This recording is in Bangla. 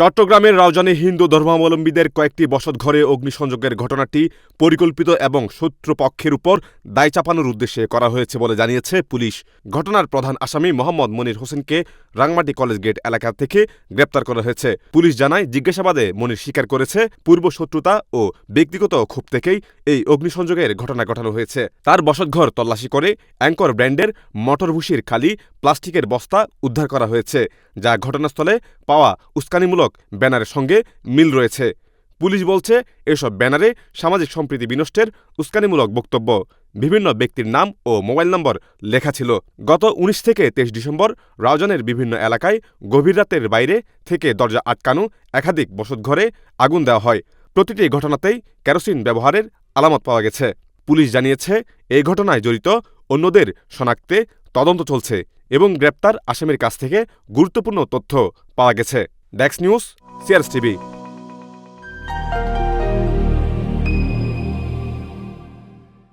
চট্টগ্রামের রাউজানে হিন্দু ধর্মাবলম্বীদের কয়েকটি বসতঘরে অগ্নিসংযোগের ঘটনাটি পরিকল্পিত এবং শত্রুপক্ষের উপর দায় চাপানোর উদ্দেশ্যে করা হয়েছে বলে জানিয়েছে পুলিশ। ঘটনার প্রধান আসামি মোহাম্মদ মনির হোসেনকে রাংমাটি কলেজ গেট এলাকা থেকে গ্রেপ্তার করা হয়েছে। পুলিশ জানায়, জিজ্ঞাসাবাদে মনির স্বীকার করেছে, পূর্ব শত্রুতা ও ব্যক্তিগত ক্ষোভ থেকেই এই অগ্নিসংযোগের ঘটনা ঘটানো হয়েছে। তার বসতঘর তল্লাশি করে অ্যাঙ্কর ব্র্যান্ডের মটর ভুষির খালি, প্লাস্টিকের বস্তা উদ্ধার করা হয়েছে, যা ঘটনাস্থলে পাওয়া উস্কানিমূলক ব্যানারের সঙ্গে মিল রয়েছে। পুলিশ বলছে, এসব ব্যানারে সামাজিক সম্প্রীতি বিনষ্টের উস্কানিমূলক বক্তব্য। বিভিন্ন ব্যক্তির নাম ও মোবাইল নম্বর লেখা ছিল। গত উনিশ থেকে তেইশ ডিসেম্বর রাউজানের বিভিন্ন এলাকায় গভীর রাতের বাইরে থেকে দরজা আটকানো একাধিক বসতঘরে আগুন দেওয়া হয়। প্রতিটি ঘটনাতেই কেরোসিন ব্যবহারের আলামত পাওয়া গেছে। পুলিশ জানিয়েছে, এই ঘটনায় জড়িত অন্যদের শনাক্তে তদন্ত চলছে এবং গ্রেপ্তার আসামির কাছ থেকে গুরুত্বপূর্ণ তথ্য পাওয়া গেছে। ডেক্স নিউজ সিআরএস টিভি